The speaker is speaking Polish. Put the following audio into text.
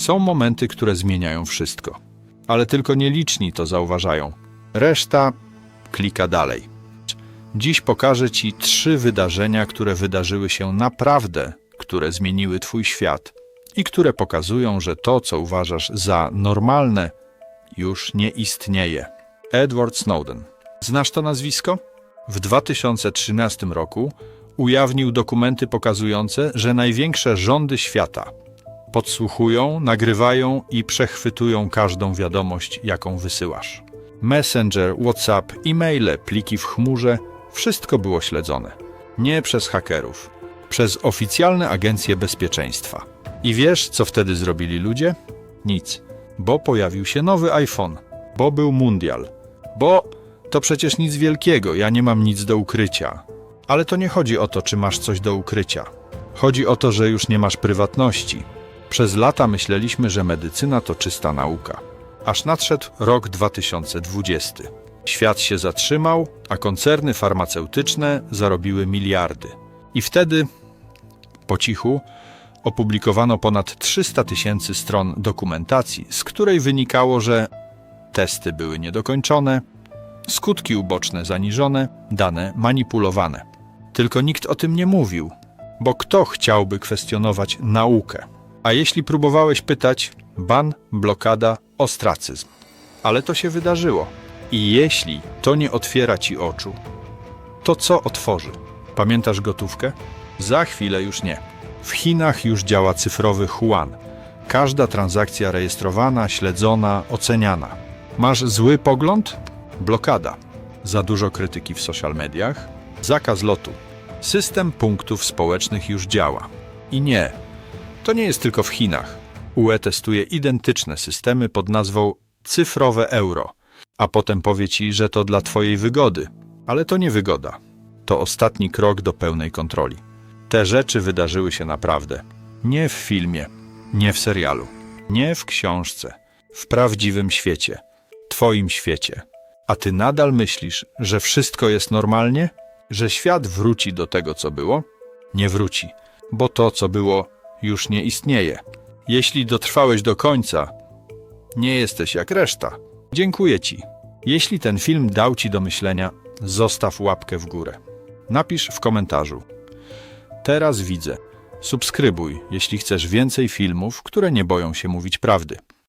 Są momenty, które zmieniają wszystko. Ale tylko nieliczni to zauważają. Reszta klika dalej. Dziś pokażę Ci trzy wydarzenia, które wydarzyły się naprawdę, które zmieniły Twój świat i które pokazują, że to, co uważasz za normalne, już nie istnieje. Edward Snowden. Znasz to nazwisko? W 2013 roku ujawnił dokumenty pokazujące, że największe rządy świata podsłuchują, nagrywają i przechwytują każdą wiadomość, jaką wysyłasz. Messenger, WhatsApp, e-maile, pliki w chmurze wszystko było śledzone. Nie przez hakerów, przez oficjalne agencje bezpieczeństwa. I wiesz, co wtedy zrobili ludzie? Nic, bo pojawił się nowy iPhone, bo był mundial, bo to przecież nic wielkiego, ja nie mam nic do ukrycia. Ale to nie chodzi o to, czy masz coś do ukrycia. Chodzi o to, że już nie masz prywatności. Przez lata myśleliśmy, że medycyna to czysta nauka. Aż nadszedł rok 2020. Świat się zatrzymał, a koncerny farmaceutyczne zarobiły miliardy. I wtedy, po cichu, opublikowano ponad 300 tysięcy stron dokumentacji, z której wynikało, że testy były niedokończone, skutki uboczne zaniżone, dane manipulowane. Tylko nikt o tym nie mówił, bo kto chciałby kwestionować naukę? A jeśli próbowałeś pytać, ban, blokada, ostracyzm. Ale to się wydarzyło. I jeśli to nie otwiera ci oczu, to co otworzy? Pamiętasz gotówkę? Za chwilę już nie. W Chinach już działa cyfrowy Huan. Każda transakcja rejestrowana, śledzona, oceniana. Masz zły pogląd? Blokada. Za dużo krytyki w social mediach? Zakaz lotu. System punktów społecznych już działa. I nie, to nie jest tylko w Chinach. UE testuje identyczne systemy pod nazwą cyfrowe euro, a potem powie ci, że to dla twojej wygody. Ale to nie wygoda. To ostatni krok do pełnej kontroli. Te rzeczy wydarzyły się naprawdę. Nie w filmie, nie w serialu, nie w książce, w prawdziwym świecie, twoim świecie. A ty nadal myślisz, że wszystko jest normalnie? Że świat wróci do tego, co było? Nie wróci, bo to, co było, już nie istnieje. Jeśli dotrwałeś do końca, nie jesteś jak reszta. Dziękuję Ci. Jeśli ten film dał Ci do myślenia, zostaw łapkę w górę. Napisz w komentarzu. Teraz widzę. Subskrybuj, jeśli chcesz więcej filmów, które nie boją się mówić prawdy.